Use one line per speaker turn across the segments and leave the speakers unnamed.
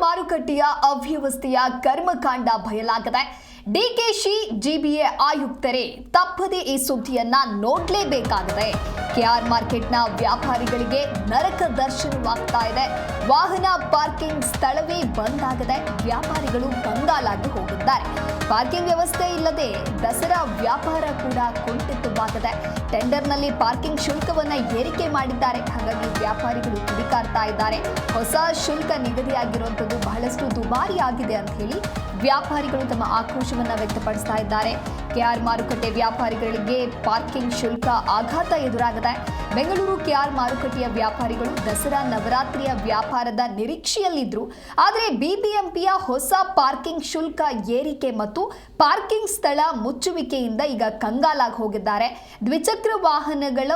ಮಾರುಕಟ್ಟೆಯ ಅವ್ಯವಸ್ಥೆಯ ಕರ್ಮಕಾಂಡ ಬಯಲಾಗಿದೆ ಡಿಕೆಶಿ ಜಿಬಿಎ ಆಯುಕ್ತರೇ, ತಪ್ಪದೆ ಈ ಸುದ್ದಿಯನ್ನ ನೋಡ್ಲೇಬೇಕಾಗಿದೆ. ಕೆಆರ್ ಮಾರ್ಕೆಟ್ನ ವ್ಯಾಪಾರಿಗಳಿಗೆ ನರಕ ದರ್ಶನವಾಗ್ತಾ ಇದೆ. ವಾಹನ ಪಾರ್ಕಿಂಗ್ ಸ್ಥಳವೇ ಬಂದ್ ಆಗದೆ. ವ್ಯಾಪಾರಿಗಳು ಕಂಗಾಲಾಗಿ ಹೋಗಿದ್ದಾರೆ. ಪಾರ್ಕಿಂಗ್ ವ್ಯವಸ್ಥೆ ಇಲ್ಲದೆ ದಸರಾ ವ್ಯಾಪಾರ ಕೂಡ ಕುಂಠಿತವಾಗಿದೆ ಟೆಂಡರ್ನಲ್ಲಿ ಪಾರ್ಕಿಂಗ್ ಶುಲ್ಕವನ್ನ ಏರಿಕೆ ಮಾಡಿದ್ದಾರೆ. ಹಾಗಾಗಿ ವ್ಯಾಪಾರಿಗಳು ಕಿಡಿಕಾರ್ತಾ ಇದ್ದಾರೆ. ಹೊಸ ಶುಲ್ಕ ನಿಗದಿಯಾಗಿರುವಂಥದ್ದು ಬಹಳಷ್ಟು ದುಬಾರಿಯಾಗಿದೆ ಅಂತ ಹೇಳಿ ವ್ಯಾಪಾರಿಗಳು ತಮ್ಮ ಆಕ್ರೋಶವನ್ನು ವ್ಯಕ್ತಪಡಿಸ್ತಾ ಇದ್ದಾರೆ. ಕೆಆರ್ ಮಾರುಕಟ್ಟೆ ವ್ಯಾಪಾರಿಗಳಿಗೆ ಪಾರ್ಕಿಂಗ್ ಶುಲ್ಕ ಆಘಾತ ಎದುರಾಗಿದೆ ಬೆಂಗಳೂರು ಕೆಆರ್ ಮಾರುಕಟ್ಟೆಯ ವ್ಯಾಪಾರಿಗಳು ದಸರಾ ನವರಾತ್ರಿಯ ವ್ಯಾಪಾರದ ನಿರೀಕ್ಷೆಯಲ್ಲಿದ್ದರು ಆದರೆ ಬಿಬಿಎಂಪಿಯ ಹೊಸ ಪಾರ್ಕಿಂಗ್ ಶುಲ್ಕ ಏರಿಕೆ ಮತ್ತು ಪಾರ್ಕಿಂಗ್ ಸ್ಥಳ ಮುಚ್ಚುವಿಕೆಯಿಂದ ಈಗ ಕಂಗಾಲಾಗಿ ಹೋಗಿದ್ದಾರೆ. ದ್ವಿಚಕ್ರ ವಾಹನಗಳ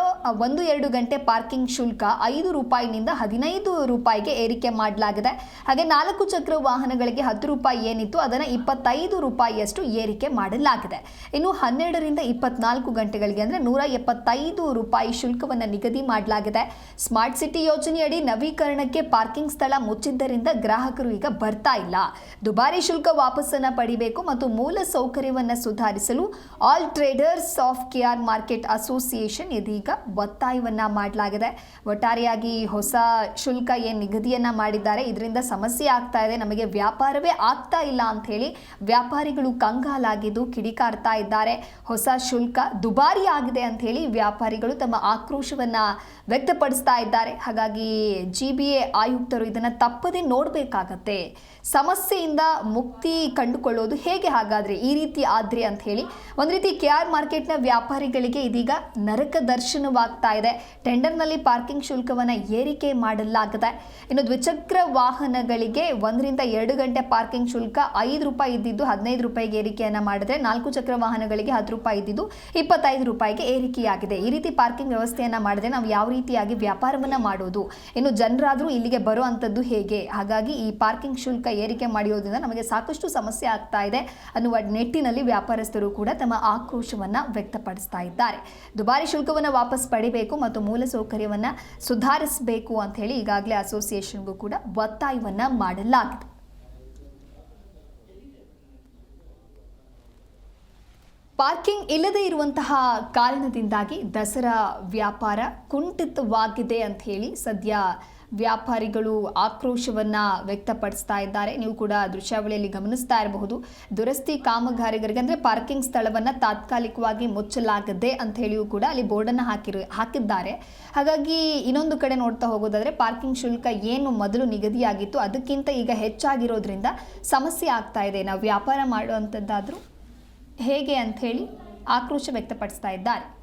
ಒಂದು ಎರಡು ಗಂಟೆ ಪಾರ್ಕಿಂಗ್ ಶುಲ್ಕ ಐದು ರೂಪಾಯಿನಿಂದ ಹದಿನೈದು ರೂಪಾಯಿಗೆ ಏರಿಕೆ ಮಾಡಲಾಗಿದೆ. ಹಾಗೆ ನಾಲ್ಕು ಚಕ್ರ ವಾಹನಗಳಿಗೆ ಹತ್ತು ರೂಪಾಯಿ ಏನಿತ್ತು, ಅದನ್ನು ಇಪ್ಪತ್ತೈದು ರೂಪಾಯಿಯಷ್ಟು ಏರಿಕೆ ಮಾಡಲಾಗಿದೆ. ಇನ್ನು ಹನ್ನೆರಡರಿಂದ ಇಪ್ಪತ್ನಾಲ್ಕು ಗಂಟೆಗಳಿಗೆ ಅಂದರೆ ನೂರ ಎಪ್ಪತ್ತೈದು ರೂಪಾಯಿ ಶುಲ್ಕವನ್ನು ನಿಗದಿ ಮಾಡಲಾಗಿದೆ. ಸ್ಮಾರ್ಟ್ ಸಿಟಿ ಯೋಜನೆಯಡಿ ನವೀಕರಣಕ್ಕೆ ಪಾರ್ಕಿಂಗ್ ಸ್ಥಳ ಮುಚ್ಚಿದ್ದರಿಂದ ಗ್ರಾಹಕರು ಈಗ ಬರ್ತಾ ಇಲ್ಲ. ದುಬಾರಿ ಶುಲ್ಕ ವಾಪಸ್ಸನ್ನು ಪಡಿಬೇಕು ಮತ್ತು ಮೂಲ ಸೌಕರ್ಯವನ್ನು ಸುಧಾರಿಸಲು all traders of KR market association ಇದೀಗ ಒತ್ತಾಯವನ್ನು ಮಾಡಲಾಗಿದೆ. ಒಟ್ಟಾರೆಯಾಗಿ ಹೊಸ ಶುಲ್ಕ ಏನು ನಿಗದಿಯನ್ನು ಮಾಡಿದ್ದಾರೆ, ಇದರಿಂದ ಸಮಸ್ಯೆ ಆಗ್ತಾ ಇದೆ. ನಮಗೆ ವ್ಯಾಪಾರವೇ ಆಗ್ತಾ ಇಲ್ಲ ಅಂತ ವ್ಯಾಪಾರಿಗಳು ಕಂಗಾಲಾಗಿದ್ದು ಕಿಡಿಕಾರ್ತಾ ಇದ್ದಾರೆ. ಹೊಸ ಶುಲ್ಕ ದುಬಾರಿ ಆಗಿದೆ ಅಂತ ಹೇಳಿ ವ್ಯಾಪಾರಿಗಳು ತಮ್ಮ ಆಕ್ರೋಶವನ್ನ ವ್ಯಕ್ತಪಡಿಸ್ತಾ ಇದ್ದಾರೆ. ಹಾಗಾಗಿ ಜಿ ಬಿ ಎ ಆಯುಕ್ತರು ಇದನ್ನು ತಪ್ಪದೆ ನೋಡಬೇಕಾಗತ್ತೆ. ಸಮಸ್ಯೆಯಿಂದ ಮುಕ್ತಿ ಕಂಡುಕೊಳ್ಳೋದು ಹೇಗೆ ಹಾಗಾದ್ರೆ ಈ ರೀತಿ ಆದ್ರೆ ಅಂತ ಹೇಳಿ ಒಂದು ರೀತಿ ಕೆ ಆರ್ ಮಾರ್ಕೆಟ್ನ ವ್ಯಾಪಾರಿಗಳಿಗೆ ಇದೀಗ ನರಕ ದರ್ಶನವಾಗ್ತಾ ಇದೆ. ಟೆಂಡರ್ನಲ್ಲಿ ಪಾರ್ಕಿಂಗ್ ಶುಲ್ಕವನ್ನು ಏರಿಕೆ ಮಾಡಲಾಗಿದೆ ಇನ್ನು ದ್ವಿಚಕ್ರ ವಾಹನಗಳಿಗೆ ಒಂದರಿಂದ ಎರಡು ಗಂಟೆ ಪಾರ್ಕಿಂಗ್ ಶುಲ್ಕ ಐದು ರೂಪಾಯಿ ಇದ್ದಿದ್ದು ಹದಿನೈದು ರೂಪಾಯಿಗೆ ಏರಿಕೆಯನ್ನು ಮಾಡಿದ್ರೆ ನಾಲ್ಕು ಚಕ್ರ ವಾಹನಗಳಿಗೆ ಹತ್ತು ರೂಪಾಯಿ ಇದ್ದಿದ್ದು ಇಪ್ಪತ್ತೈದು ರೂಪಾಯಿಗೆ ಏರಿಕೆಯಾಗಿದೆ. ಈ ರೀತಿ ಪಾರ್ಕಿಂಗ್ ವ್ಯವಸ್ಥೆಯನ್ನು ಮಾಡಿದ್ರೆ ನಾವು ಯಾವ ರೀತಿಯಾಗಿ ವ್ಯಾಪಾರವನ್ನು ಮಾಡೋದು? ಇನ್ನು ಜನರಾದರೂ ಇಲ್ಲಿಗೆ ಬರೋ ಅಂಥದ್ದು ಹೇಗೆ? ಹಾಗಾಗಿ ಈ ಪಾರ್ಕಿಂಗ್ ಶುಲ್ಕ ಏರಿಕೆ ಮಾಡಿರೋದ್ರಿಂದ ನಮಗೆ ಸಾಕಷ್ಟು ಸಮಸ್ಯೆ ಆಗ್ತಾ ಇದೆ ಅನ್ನುವ ನಿಟ್ಟಿನಲ್ಲಿ ವ್ಯಾಪಾರಸ್ಥರು ಕೂಡ ತಮ್ಮ ಆಕ್ರೋಶವನ್ನು ವ್ಯಕ್ತಪಡಿಸ್ತಾ ಇದ್ದಾರೆ. ದುಬಾರಿ ಶುಲ್ಕವನ್ನು ವಾಪಸ್ ಪಡಿಬೇಕು ಮತ್ತು ಮೂಲಸೌಕರ್ಯವನ್ನು ಸುಧಾರಿಸಬೇಕು ಅಂತ ಹೇಳಿ ಈಗಾಗಲೇ ಅಸೋಸಿಯೇಷನ್ಗೂ ಕೂಡ ಒತ್ತಾಯವನ್ನ ಮಾಡಲಾಗಿದೆ. ಪಾರ್ಕಿಂಗ್ ಇಲ್ಲದೆ ಇರುವಂತಹ ಕಾರಣದಿಂದಾಗಿ ದಸರಾ ವ್ಯಾಪಾರ ಕುಂಠಿತವಾಗಿದೆ ಅಂತ ಹೇಳಿ ಸದ್ಯ ವ್ಯಾಪಾರಿಗಳು ಆಕ್ರೋಶವನ್ನ ವ್ಯಕ್ತಪಡಿಸ್ತಾ ಇದ್ದಾರೆ. ನೀವು ಕೂಡ ದೃಶ್ಯಾವಳಿಯಲ್ಲಿ ಗಮನಿಸ್ತಾ ಇರಬಹುದು. ದುರಸ್ತಿ ಕಾಮಗಾರಿಗಳಿಗೆ ಅಂದರೆ ಪಾರ್ಕಿಂಗ್ ಸ್ಥಳವನ್ನು ತಾತ್ಕಾಲಿಕವಾಗಿ ಮುಚ್ಚಲಾಗದೆ ಅಂತ ಹೇಳಿಯೂ ಕೂಡ ಅಲ್ಲಿ ಬೋರ್ಡನ್ನು ಹಾಕಿರು, ಹಾಕಿದ್ದಾರೆ. ಹಾಗಾಗಿ ಇನ್ನೊಂದು ಕಡೆ ನೋಡ್ತಾ ಹೋಗೋದಾದ್ರೆ ಪಾರ್ಕಿಂಗ್ ಶುಲ್ಕ ಏನು ಮೊದಲು ನಿಗದಿಯಾಗಿತ್ತು. ಅದಕ್ಕಿಂತ ಈಗ ಹೆಚ್ಚಾಗಿರೋದ್ರಿಂದ ಸಮಸ್ಯೆ ಆಗ್ತಾ ಇದೆ. ನಾವು ವ್ಯಾಪಾರ ಮಾಡುವಂಥದ್ದಾದರೂ ಹೇಗೆ ಅಂತ ಹೇಳಿ ಆಕ್ರೋಶ ವ್ಯಕ್ತಪಡಿಸ್ತಾ ಇದ್ದಾರೆ.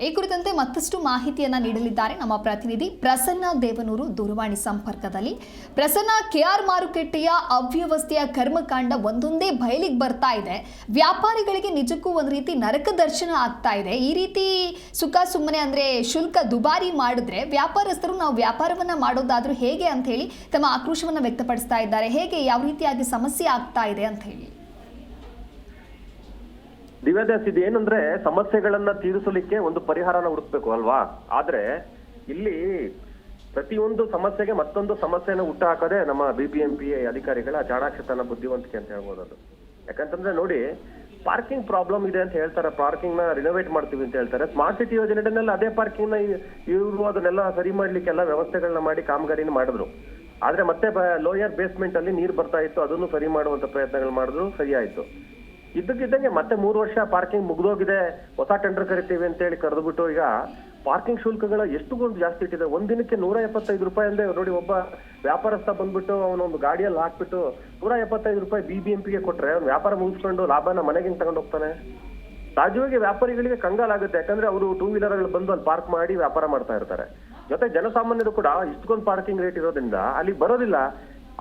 ಈ ಕುರಿತಂತೆ ಮತ್ತಷ್ಟು ಮಾಹಿತಿಯನ್ನು ನೀಡಲಿದ್ದಾರೆ ನಮ್ಮ ಪ್ರತಿನಿಧಿ ಪ್ರಸನ್ನ ದೇವನೂರು ದೂರವಾಣಿ ಸಂಪರ್ಕದಲ್ಲಿ. ಪ್ರಸನ್ನ, ಕೆಆರ್ ಮಾರುಕಟ್ಟೆಯ ಅವ್ಯವಸ್ಥೆಯ ಕರ್ಮಕಾಂಡ ಒಂದೊಂದೇ ಬಯಲಿಗೆ ಬರ್ತಾ ಇದೆ. ವ್ಯಾಪಾರಿಗಳಿಗೆ ನಿಜಕ್ಕೂ ಒಂದು ರೀತಿ ನರಕ ದರ್ಶನ ಆಗ್ತಾ ಇದೆ. ಈ ರೀತಿ ಸುಖ ಸುಮ್ಮನೆ ಅಂದ್ರೆ ಶುಲ್ಕ ದುಬಾರಿ ಮಾಡಿದ್ರೆ ವ್ಯಾಪಾರಸ್ಥರು ನಾವು ವ್ಯಾಪಾರವನ್ನ ಮಾಡೋದಾದ್ರೂ ಹೇಗೆ ಅಂತ ಹೇಳಿ ತಮ್ಮ ಆಕ್ರೋಶವನ್ನು ವ್ಯಕ್ತಪಡಿಸ್ತಾ ಇದ್ದಾರೆ. ಹೇಗೆ ಯಾವ ರೀತಿಯಾಗಿ ಸಮಸ್ಯೆ ಆಗ್ತಾ ಇದೆ ಅಂತ ಹೇಳಿ.
ದಿವ್ಯದಾಸ್ ಇದು. ಏನಂದ್ರೆ ಸಮಸ್ಯೆಗಳನ್ನ ತೀರಿಸಲಿಕ್ಕೆ ಒಂದು ಪರಿಹಾರನ ಹುಡುಕ್ಬೇಕು ಅಲ್ವಾ? ಆದ್ರೆ ಇಲ್ಲಿ ಪ್ರತಿಯೊಂದು ಸಮಸ್ಯೆಗೆ ಮತ್ತೊಂದು ಸಮಸ್ಯೆನ ಹುಟ್ಟು ಹಾಕೋದೇ ನಮ್ಮ ಬಿ ಬಿ ಎಂ ಪಿ ಅಧಿಕಾರಿಗಳ ಚಾಣಾಕ್ಷತನ ಬುದ್ಧಿವಂತಿಕೆ ಅಂತ ಹೇಳ್ಬೋದು ಅದು ಯಾಕಂತಂದ್ರೆ ನೋಡಿ ಪಾರ್ಕಿಂಗ್ ಪ್ರಾಬ್ಲಮ್ ಇದೆ ಅಂತ ಹೇಳ್ತಾರೆ. ಪಾರ್ಕಿಂಗ್ನ ರಿನೋವೇಟ್ ಮಾಡ್ತೀವಿ ಅಂತ ಹೇಳ್ತಾರೆ. ಸ್ಮಾರ್ಟ್ ಸಿಟಿ ಯೋಜನೆಯಲ್ಲಿ ಅದೇ ಪಾರ್ಕಿಂಗ್ನ ಇವರು ಅದನ್ನೆಲ್ಲ ಸರಿ ಮಾಡ್ಲಿಕ್ಕೆಲ್ಲ ವ್ಯವಸ್ಥೆಗಳನ್ನ ಮಾಡಿ ಕಾಮಗಾರಿನ ಮಾಡಿದ್ರು. ಆದ್ರೆ ಮತ್ತೆ ಲೋಯರ್ ಬೇಸ್ಮೆಂಟ್ ಅಲ್ಲಿ ನೀರು ಬರ್ತಾ ಇತ್ತು. ಅದನ್ನು ಸರಿ ಮಾಡುವಂತ ಪ್ರಯತ್ನಗಳು ಮಾಡಿದ್ರು. ಸರಿ ಆಯ್ತು. ಇದ್ದಕ್ಕಿದ್ದಂಗೆ ಮತ್ತೆ ಮೂರು ವರ್ಷ ಪಾರ್ಕಿಂಗ್ ಮುಗ್ದೋಗಿದೆ, ಹೊಸ ಟೆಂಡರ್ ಕರಿತೀವಿ ಅಂತ ಹೇಳಿ ಕರೆದುಬಿಟ್ಟು ಈಗ ಪಾರ್ಕಿಂಗ್ ಶುಲ್ಕಗಳ ಎಷ್ಟು ಗುಂಡು ಜಾಸ್ತಿ ಇಟ್ಟಿದೆ. ಒಂದಿನಕ್ಕೆ ನೂರ ಎಪ್ಪತ್ತೈದು ರೂಪಾಯಿ ಅಂದ್ರೆ ನೋಡಿ ಒಬ್ಬ ವ್ಯಾಪಾರಸ್ಥ ಬಂದ್ಬಿಟ್ಟು ಅವನೊಂದು ಗಾಡಿಯಲ್ಲಿ ಹಾಕ್ಬಿಟ್ಟು ನೂರ ಎಪ್ಪತ್ತೈದು ರೂಪಾಯಿ ಬಿ ಬಿ ಎಂ ಪಿಗೆ ಕೊಟ್ರೆ ಅವ್ನು ವ್ಯಾಪಾರ ಮುಗಿಸ್ಕೊಂಡು ಲಾಭನ ಮನೆಗೆ ತಗೊಂಡು ಹೋಗ್ತಾನೆ. ಸಹಜವಾಗಿ ವ್ಯಾಪಾರಿಗಳಿಗೆ ಕಂಗಾಲಾಗುತ್ತೆ ಯಾಕಂದ್ರೆ ಅವರು ಟೂ ವೀಲರ್ಗಳು ಬಂದು ಅಲ್ಲಿ ಪಾರ್ಕ್ ಮಾಡಿ ವ್ಯಾಪಾರ ಮಾಡ್ತಾ ಇರ್ತಾರೆ. ಜೊತೆ ಜನಸಾಮಾನ್ಯರು ಕೂಡ ಇಷ್ಟೊಂದು ಪಾರ್ಕಿಂಗ್ ರೇಟ್ ಇರೋದ್ರಿಂದ ಅಲ್ಲಿ ಬರೋದಿಲ್ಲ.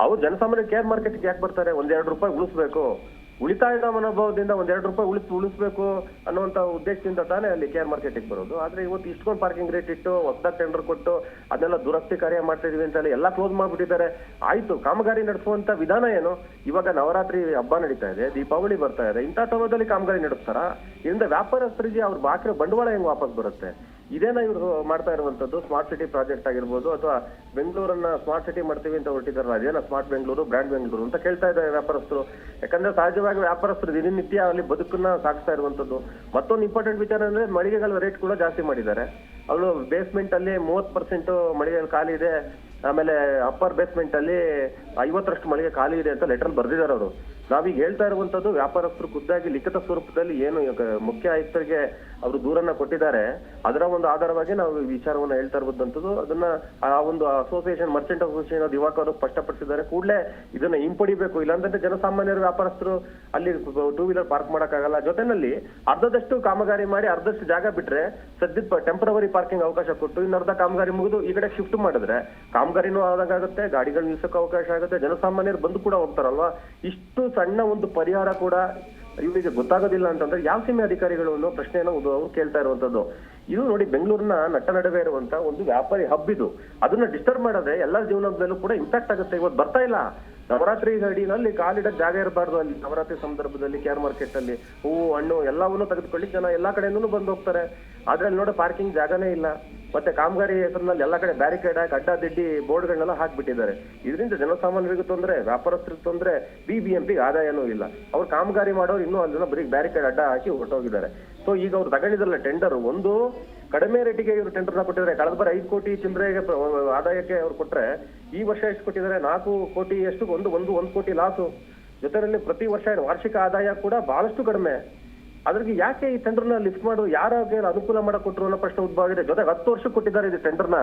ಅವ್ರು ಜನಸಾಮಾನ್ಯ ಕೇರ್ ಮಾರ್ಕೆಟ್ಗೆ ಯಾಕೆ ಬರ್ತಾರೆ? ಒಂದೆರಡು ರೂಪಾಯಿ ಉಳಿಸ್ಬೇಕು. ಉಳಿತಾಯದ ಮನೋಭಾವದಿಂದ ಒಂದೆರಡು ರೂಪಾಯಿ ಉಳಿಸ್, ಉಳಿಸ್ಬೇಕು ಅನ್ನುವಂತ ಉದ್ದೇಶದಿಂದ ತಾನೇ ಅಲ್ಲಿ ಕೇರ್ ಮಾರ್ಕೆಟಿಗೆ ಬರೋದು. ಆದ್ರೆ ಇವತ್ತು ಇಷ್ಟೊಂದು ಪಾರ್ಕಿಂಗ್ ರೇಟ್ ಇಟ್ಟು ಹೊಸದಾಗಿ ಟೆಂಡರ್ ಕೊಟ್ಟು ಅದೆಲ್ಲ ದುರಸ್ತಿ ಕಾರ್ಯ ಮಾಡ್ತಾ ಇದೀವಿ ಅಂತ ಎಲ್ಲ ಕ್ಲೋಸ್ ಮಾಡ್ಬಿಟ್ಟಿದ್ದಾರೆ. ಆಯ್ತು, ಕಾಮಗಾರಿ ನಡೆಸುವಂತ ವಿಧಾನ ಏನು? ಇವಾಗ ನವರಾತ್ರಿ ಹಬ್ಬ ನಡೀತಾ ಇದೆ, ದೀಪಾವಳಿ ಬರ್ತಾ ಇದೆ. ಇಂಥ ಸಮಯದಲ್ಲಿ ಕಾಮಗಾರಿ ನಡೆಸ್ತಾರ? ಇದರಿಂದ ವ್ಯಾಪಾರಸ್ಥರಿಗೆ ಅವ್ರು ಬಾಕಿರೋ ಬಂಡವಾಳ ಹೆಂಗ್ ವಾಪಸ್ ಬರುತ್ತೆ? ಇದೇನ ಇವರು ಮಾಡ್ತಾ ಇರುವಂತದ್ದು? ಸ್ಮಾರ್ಟ್ ಸಿಟಿ ಪ್ರಾಜೆಕ್ಟ್ ಆಗಿರ್ಬೋದು ಅಥವಾ ಬೆಂಗಳೂರನ್ನ ಸ್ಮಾರ್ಟ್ ಸಿಟಿ ಮಾಡ್ತೀವಿ ಅಂತ ಹೊರಟಿದಾರಲ್ಲ ಅದೇನ ಸ್ಮಾರ್ಟ್ ಬೆಂಗಳೂರು ಬ್ರ್ಯಾಂಡ್ ಬೆಂಗಳೂರು ಅಂತ ಕೇಳ್ತಾ ಇದ್ದಾರೆ ವ್ಯಾಪಾರಸ್ಥರು. ಯಾಕಂದ್ರೆ ಸಹಜವಾಗಿ ವ್ಯಾಪಾರಸ್ಥರು ದಿನನಿತ್ಯ ಅಲ್ಲಿ ಬದುಕನ್ನ ಸಾಗಿಸ್ತಾ ಇರುವಂತದ್ದು. ಮತ್ತೊಂದು ಇಂಪಾರ್ಟೆಂಟ್ ವಿಚಾರ ಅಂದ್ರೆ ಮಳಿಗೆಗಳ ರೇಟ್ ಕೂಡ ಜಾಸ್ತಿ ಮಾಡಿದ್ದಾರೆ. ಅವಳು ಬೇಸ್ಮೆಂಟ್ ಅಲ್ಲಿ ಮೂವತ್ ಪರ್ಸೆಂಟ್ ಮಳಿಗೆಗಳು ಖಾಲಿ ಇದೆ, ಆಮೇಲೆ ಅಪ್ಪರ್ ಬೇಸ್ಮೆಂಟ್ ಅಲ್ಲಿ ಐವತ್ತರಷ್ಟು ಮಳಿಗೆ ಖಾಲಿ ಇದೆ ಅಂತ ಲೆಟರ್ ಬರೆದಿದ್ದಾರೆ ಅವರು. ನಾವೀಗ ಹೇಳ್ತಾ ಇರುವಂತದ್ದು ವ್ಯಾಪಾರಸ್ಥರು ಖುದ್ದಾಗಿ ಲಿಖಿತ ಸ್ವರೂಪದಲ್ಲಿ ಏನು ಮುಖ್ಯ ಆಯುಕ್ತರಿಗೆ ಅವರು ದೂರನ್ನ ಕೊಟ್ಟಿದ್ದಾರೆ. ಅದರ ಒಂದು ಆಧಾರವಾಗಿ ನಾವು ವಿಚಾರವನ್ನ ಹೇಳ್ತಾ ಇರುವಂತದ್ದು. ಅದನ್ನ ಆ ಒಂದು ಅಸೋಸಿಯೇಷನ್ ಮರ್ಚೆಂಟ್ ಅಸೋಸಿಯೇಷನ್ ದಿವಾಕರ್ ಸ್ಪಷ್ಟಪಡಿಸಿದ್ದಾರೆ. ಕೂಡಲೇ ಇದನ್ನ ಹಿಂಪಡಿಬೇಕು. ಇಲ್ಲಾಂದ್ರೆ ಜನಸಾಮಾನ್ಯರು, ವ್ಯಾಪಾರಸ್ಥರು ಅಲ್ಲಿ ಟೂ ವೀಲರ್ ಪಾರ್ಕ್ ಮಾಡಕ್ಕಾಗಲ್ಲ. ಜೊತೆನಲ್ಲಿ ಅರ್ಧದಷ್ಟು ಕಾಮಗಾರಿ ಮಾಡಿ ಅರ್ಧದಷ್ಟು ಜಾಗ ಬಿಟ್ರೆ ಸದ್ಯದ ಟೆಂಪರವರಿ ಪಾರ್ಕಿಂಗ್ ಅವಕಾಶ ಕೊಟ್ಟು ಇನ್ನು ಅರ್ಧ ಕಾಮಗಾರಿ ಮುಗಿದು ಈ ಕಡೆ ಶಿಫ್ಟ್ ಮಾಡಿದ್ರೆ ಕಾಮಗಾರಿನೂ ಆದಂಗಾಗುತ್ತೆ ಗಾಡಿಗಳು ನಿಲ್ಸಕ್ಕೆ ಅವಕಾಶ ಆಗುತ್ತೆ ಜನಸಾಮಾನ್ಯರು ಬಂದು ಕೂಡ ಹೋಗ್ತಾರಲ್ವಾ? ಇಷ್ಟು ಸಣ್ಣ ಒಂದು ಪರಿಹಾರ ಕೂಡ ಇವರಿಗೆ ಗೊತ್ತಾಗೋದಿಲ್ಲ ಅಂತಂದ್ರೆ ಯಾವ ಸೀಮೆ ಅಧಿಕಾರಿಗಳು ಅನ್ನೋ ಪ್ರಶ್ನೆಯನ್ನು ಕೇಳ್ತಾ ಇರುವಂತದ್ದು. ಇದು ನೋಡಿ ಬೆಂಗಳೂರಿನ ನಟ್ಟ ನಡುವೆ ಇರುವಂತ ಒಂದು ವ್ಯಾಪಾರಿ ಹಬ್ ಇದು. ಅದನ್ನ ಡಿಸ್ಟರ್ಬ್ ಮಾಡಿದ್ರೆ ಎಲ್ಲರ ಜೀವನದಲ್ಲೂ ಕೂಡ ಇಂಪ್ಯಾಕ್ಟ್ ಆಗುತ್ತೆ. ಇವತ್ತು ಬರ್ತಾ ಇಲ್ಲ. ನವರಾತ್ರಿ ಗಡಿನಲ್ಲಿ ಕಾಲಿಡಕ್ಕೆ ಜಾಗ ಇರಬಾರ್ದು ಅಲ್ಲಿ. ನವರಾತ್ರಿ ಸಂದರ್ಭದಲ್ಲಿ ಕೇರ್ ಮಾರ್ಕೆಟ್ ಅಲ್ಲಿ ಹೂವು, ಹಣ್ಣು ಎಲ್ಲವನ್ನು ತೆಗೆದುಕೊಳ್ಳಿ ಜನ ಎಲ್ಲಾ ಕಡೆಯಿಂದನೂ ಬಂದು ಹೋಗ್ತಾರೆ. ಆದ್ರೆ ಅಲ್ಲಿ ನೋಡೋ ಪಾರ್ಕಿಂಗ್ ಜಾಗನೇ ಇಲ್ಲ. ಮತ್ತೆ ಕಾಮಗಾರಿ ಹೆಸರಿನಲ್ಲಿ ಎಲ್ಲಾ ಕಡೆ ಬ್ಯಾರಿಕೇಡ್ ಹಾಕಿ ಅಡ್ಡ ದಿಡ್ಡಿ ಬೋರ್ಡ್ಗಳನ್ನೆಲ್ಲ ಹಾಕ್ಬಿಟ್ಟಿದ್ದಾರೆ. ಇದರಿಂದ ಜನಸಾಮಾನ್ಯರಿಗೂ ತೊಂದರೆ, ವ್ಯಾಪಾರಸ್ಥರಿಗೆ ತೊಂದರೆ ಬಿ ಬಿ ಎಂ ಆದಾಯನೂ ಇಲ್ಲ. ಅವ್ರು ಕಾಮಗಾರಿ ಮಾಡೋರು ಇನ್ನೂ ಅಲ್ಲಿನ ಬರೀ ಬ್ಯಾರಿಕೇಡ್ ಅಡ್ಡ ಹಾಕಿ ಹೊರಟೋಗಿದ್ದಾರೆ. ಸೊ ಈಗ ಅವ್ರು ತಗೊಂಡಿದ್ರಲ್ಲ ಟೆಂಡರ್ ಒಂದು ಕಡಿಮೆ ರೇಟಿಗೆ ಇವರು ಟೆಂಡರ್ನ ಕೊಟ್ಟಿದ್ದಾರೆ. ಕಳೆದ ಬಾರಿ ಐದು ಕೋಟಿ ಚಿಲ್ಲರೆಗೆ ಆದಾಯಕ್ಕೆ ಅವ್ರು ಕೊಟ್ರೆ ಈ ವರ್ಷ ಎಷ್ಟು ಕೊಟ್ಟಿದ್ದಾರೆ? ನಾಲ್ಕು ಕೋಟಿ ಎಷ್ಟು? ಒಂದು ಒಂದು ಒಂದು ಕೋಟಿ ಲಾಸು ಜೊತೆಯಲ್ಲಿ ಪ್ರತಿ ವರ್ಷ ವಾರ್ಷಿಕ ಆದಾಯ ಕೂಡ ಬಹಳಷ್ಟು ಕಡಿಮೆ. ಅದ್ರಿಗೆ ಯಾಕೆ ಈ ಟೆಂಡರ್ನ ಲಿಫ್ಟ್ ಮಾಡು? ಯಾರಿಗೆ ಅನುಕೂಲ ಮಾಡ ಕೊಟ್ಟರು ಅನ್ನೋ ಪ್ರಶ್ನೆ ಉದ್ಭವ ಆಗಿದೆ. ಜೊತೆಗೆ ಹತ್ತು ವರ್ಷ ಕೊಟ್ಟಿದ್ದಾರೆ ಇದು ಟೆಂಡರ್ನ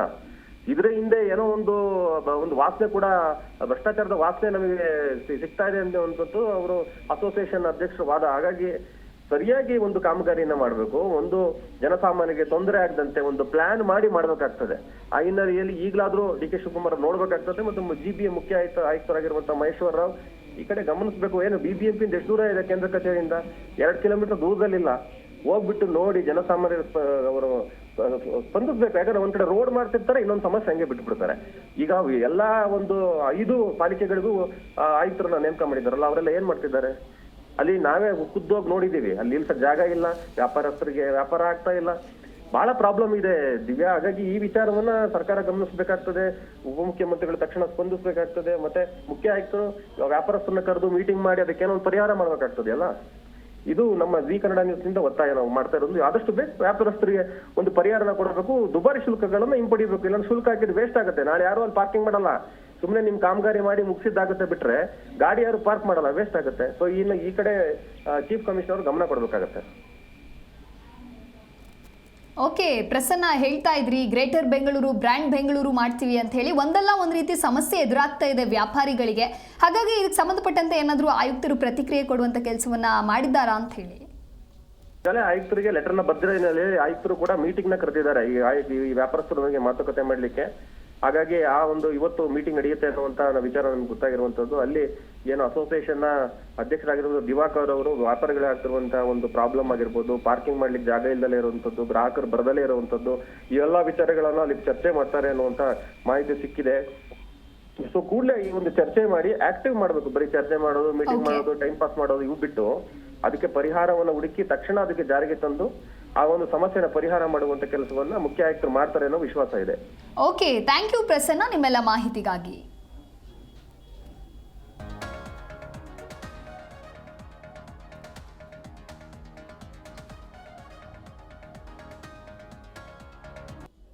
ಇದ್ರ ಹಿಂದೆ ಏನೋ ಒಂದು ಒಂದು ವಾಸನೆ ಕೂಡ, ಭ್ರಷ್ಟಾಚಾರದ ವಾಸನೆ ನಮಗೆ ಸಿಗ್ತಾ ಇದೆ ಅನ್ನುವಂಥದ್ದು ಅವರು ಅಸೋಸಿಯೇಷನ್ ಅಧ್ಯಕ್ಷರು ವಾದ. ಹಾಗಾಗಿ ಸರಿಯಾಗಿ ಒಂದು ಕಾಮಗಾರಿಯನ್ನ ಮಾಡಬೇಕು. ಒಂದು ಜನಸಾಮಾನ್ಯರಿಗೆ ತೊಂದರೆ ಆಗದಂತೆ ಒಂದು ಪ್ಲಾನ್ ಮಾಡಿ ಮಾಡಬೇಕಾಗ್ತದೆ. ಆ ಹಿನ್ನೆಲೆಯಲ್ಲಿ ಈಗಲಾದ್ರೂ ಡಿ ಕೆ ಶಿವಕುಮಾರ್ ನೋಡ್ಬೇಕಾಗ್ತದೆ ಮತ್ತು ಜಿ ಬಿ ಮುಖ್ಯ ಆಯುಕ್ತ ಆಯುಕ್ತರಾಗಿರುವಂತಹ ಮಹೇಶ್ವರ ರಾವ್ ಈ ಕಡೆ ಗಮನಿಸಬೇಕು. ಏನು ಬಿ ಬಿ ಎಂ ಪಿ ಎಷ್ಟು ದೂರ ಇದೆ ಕೇಂದ್ರ ಕಚೇರಿಯಿಂದ? ಎರಡ್ ಕಿಲೋಮೀಟರ್ ದೂರದಲ್ಲಿಲ್ಲ. ಹೋಗ್ಬಿಟ್ಟು ನೋಡಿ ಜನಸಾಮಾನ್ಯರ ಅವರು ಸ್ಪಂದಿಸ್ಬೇಕು. ಯಾಕಂದ್ರೆ ಒಂದ್ ಕಡೆ ರೋಡ್ ಮಾಡ್ತಿರ್ತಾರೆ, ಇನ್ನೊಂದು ಸಮಸ್ಯೆ ಹಂಗೆ ಬಿಟ್ಬಿಡ್ತಾರೆ. ಈಗ ಎಲ್ಲಾ ಒಂದು ಐದು ಪಾಲಿಕೆಗಳಿಗೂ ಆಯುಕ್ತರನ್ನ ನೇಮಕ ಮಾಡಿದಾರಲ್ಲ ಅವರೆಲ್ಲ ಏನ್ ಮಾಡ್ತಿದ್ದಾರೆ? ಅಲ್ಲಿ ನಾವೇ ಖುದ್ದೋಗಿ ನೋಡಿದ್ದೀವಿ ಅಲ್ಲಿ ನಿಲ್ಸಕ್ ಜಾಗ ಇಲ್ಲ, ವ್ಯಾಪಾರಸ್ಥರಿಗೆ ವ್ಯಾಪಾರ ಆಗ್ತಾ ಇಲ್ಲ. ಬಹಳ ಪ್ರಾಬ್ಲಮ್ ಇದೆ. ದಿವ್ಯಾ, ಹಾಗಾಗಿ ಈ ವಿಚಾರವನ್ನ ಸರ್ಕಾರ ಗಮನಿಸಬೇಕಾಗ್ತದೆ, ಉಪಮುಖ್ಯಮಂತ್ರಿಗಳು ತಕ್ಷಣ ಸ್ಪಂದಿಸಬೇಕಾಗ್ತದೆ, ಮತ್ತೆ ಮುಖ್ಯ ಆಯುಕ್ತರು ವ್ಯಾಪಾರಸ್ಥರನ್ನ ಕರೆದು ಮೀಟಿಂಗ್ ಮಾಡಿ ಅದಕ್ಕೇನೋ ಒಂದು ಪರಿಹಾರ ಮಾಡ್ಬೇಕಾಗ್ತದೆ ಅಲ್ಲ? ಇದು ನಮ್ಮ ಜಿ ಕನ್ನಡ ನ್ಯೂಸ್ನಿಂದ ಒತ್ತಾಯ ನಾವು ಮಾಡ್ತಾ ಇರೋದು. ಆದಷ್ಟು ಬೇಗ ವ್ಯಾಪಾರಸ್ಥರಿಗೆ ಒಂದು ಪರಿಹಾರನ ಕೊಡಬೇಕು. ದುಬಾರಿ ಶುಲ್ಕಗಳನ್ನ ಹಿಂಪಡಿಬೇಕು. ಇಲ್ಲ ಶುಲ್ಕ ಹಾಕಿದ್ರೆ ವೇಸ್ಟ್ ಆಗುತ್ತೆ. ನಾಳೆ ಯಾರು ಅಲ್ಲಿ ಪಾರ್ಕಿಂಗ್ ಮಾಡಲ್ಲ. ಸುಮ್ಮನೆ ನಿಮ್ ಕಾಮಗಾರಿ ಮಾಡಿ ಮುಗಿಸಿದ್ದಾಗುತ್ತೆ ಬಿಟ್ರೆ ಗಾಡಿ ಯಾರು ಪಾರ್ಕ್ ಮಾಡಲ್ಲ ವೇಸ್ಟ್ ಆಗುತ್ತೆ. ಸೊ ಇನ್ನು ಈ ಕಡೆ ಚೀಫ್ ಕಮಿಷನರ್ ಗಮನ ಕೊಡಬೇಕಾಗತ್ತೆ.
ಓಕೆ ಪ್ರಸನ್ನ ಹೇಳ್ತಾ ಇದ್ರಿ ಗ್ರೇಟರ್ ಬೆಂಗಳೂರು ಬ್ರ್ಯಾಂಡ್ ಬೆಂಗಳೂರು ಮಾಡ್ತೀವಿ ಅಂತ ಹೇಳಿ. ಒಂದಲ್ಲ ಒಂದು ರೀತಿ ಸಮಸ್ಯೆ ಎದುರಾಗ್ತಾ ಇದೆ ವ್ಯಾಪಾರಿಗಳಿಗೆ. ಹಾಗಾಗಿ ಇದಕ್ಕೆ ಸಂಬಂಧಪಟ್ಟಂತೆ ಏನಾದರೂ ಆಯುಕ್ತರು ಪ್ರತಿಕ್ರಿಯೆ ಕೊಡುವಂತ ಕೆಲಸವನ್ನ ಮಾಡಿದ್ದಾರಾ ಅಂತ ಹೇಳಿ.
ಈಗಾಗಲೇ ಆಯುಕ್ತರಿಗೆ ಲೆಟರ್ನ ಬದ್ಧ ಹಿನ್ನೆಲೆಯಲ್ಲಿ ಆಯುಕ್ತರು ಕೂಡ ಮೀಟಿಂಗ್ನ ಕರೆದಿದ್ದಾರೆ. ಈ ವ್ಯಾಪಾರಸ್ಥರೊಂದಿಗೆ ಮಾತುಕತೆ ಮಾಡ್ಲಿಕ್ಕೆ. ಹಾಗಾಗಿ ಆ ಒಂದು ಇವತ್ತು ಮೀಟಿಂಗ್ ನಡೆಯುತ್ತೆ ಅನ್ನುವಂತ ವಿಚಾರ ನಮ್ಗೆ ಗೊತ್ತಾಗಿರುವಂತದ್ದು ಅಲ್ಲಿ ಏನು ಅಸೋಸಿಯೇಷನ್ನ ಅಧ್ಯಕ್ಷರಾಗಿರುವುದು ದಿವಾಕರ್ ಅವರು ವ್ಯಾಪಾರಿಗಳಾಗ್ತಿರುವಂತಹ ಒಂದು ಪ್ರಾಬ್ಲಮ್ ಆಗಿರ್ಬೋದು ಪಾರ್ಕಿಂಗ್ ಮಾಡ್ಲಿಕ್ಕೆ ಜಾಗ ಇಲ್ಲದಲೇ ಇರುವಂತದ್ದು ಗ್ರಾಹಕರು ಬರದಲೇ ಇರುವಂತದ್ದು ಇವೆಲ್ಲ ವಿಚಾರಗಳನ್ನು ವಿಚಾರಗಳನ್ನ ಅಲ್ಲಿ ಚರ್ಚೆ ಮಾಡ್ತಾರೆ ಅನ್ನುವಂತ ಮಾಹಿತಿ ಸಿಕ್ಕಿದೆ. ಸೊ ಕೂಡಲೇ ಈ ಒಂದು ಚರ್ಚೆ ಮಾಡಿ ಆಕ್ಟಿವ್ ಮಾಡಬೇಕು ಬರೀ ಚರ್ಚೆ ಮಾಡೋದು ಮೀಟಿಂಗ್ ಮಾಡೋದು ಟೈಮ್ ಪಾಸ್ ಮಾಡೋದು ಇವು ಬಿಟ್ಟು ಅದಕ್ಕೆ ಪರಿಹಾರವನ್ನು ಹುಡುಕಿ ತಕ್ಷಣ ಅದಕ್ಕೆ ಜಾರಿಗೆ ತಂದು ಆ ಒಂದು ಸಮಸ್ಯೆನ ಪರಿಹಾರ ಮಾಡುವಂತ ಕೆಲಸವನ್ನ ಮುಖ್ಯ ಆಯುಕ್ತರು ಮಾಡ್ತಾರೆ ಅನ್ನೋ ವಿಶ್ವಾಸ ಇದೆ.
ಓಕೆ ಥ್ಯಾಂಕ್ ಯು ಪ್ರಸನ್ನ, ನಿಮ್ಮೆಲ್ಲ ಮಾಹಿತಿಗಾಗಿ.